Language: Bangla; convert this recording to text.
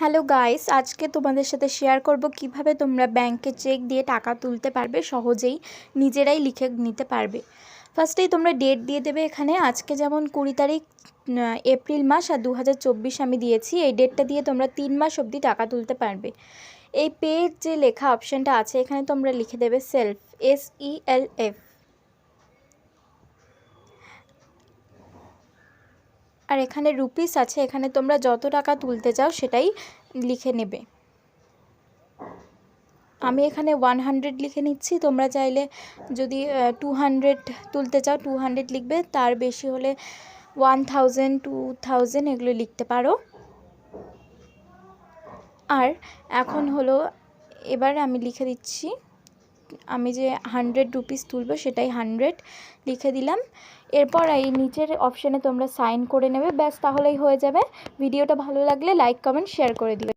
হ্যালো গাইস আজকে তোমাদের সাথে শেয়ার করব কীভাবে তোমরা ব্যাংকে চেক দিয়ে টাকা তুলতে পারবে, সহজেই নিজেরাই লিখে নিতে পারবে। ফার্স্টেই তোমরা ডেট দিয়ে দেবে এখানে। আজকে যেমন কুড়ি তারিখ এপ্রিল মাস আর দু হাজার চব্বিশ আমি দিয়েছি। এই ডেটটা দিয়ে তোমরা তিন মাস অবধি টাকা তুলতে পারবে। এই পের যে লেখা অপশানটা আছে, এখানে তোমরা লিখে দেবে self S E L F আর এখানে রুপিস আছে, এখানে তোমরা যত টাকা তুলতে চাও সেটাই লিখে নেবে। আমি এখানে ওয়ান হান্ড্রেড লিখে নিচ্ছি, তোমরা চাইলে যদি টু হান্ড্রেড তুলতে চাও টু হান্ড্রেড লিখবে, তার বেশি হলে ওয়ান থাউজেন্ড টু থাউজেন্ড এগুলো লিখতে পারো। আর এখন হলো, এবার আমি লিখে দিচ্ছি আমি যে হান্ড্রেড রুপিস তুলবো সেটাই হান্ড্রেড লিখে দিলাম। এরপর এই নিচের অপশানে তোমরা সাইন করে নেবে। ব্যাস, তাহলেই হয়ে যাবে। ভিডিওটা ভালো লাগলে লাইক কমেন্ট শেয়ার করে দিবে।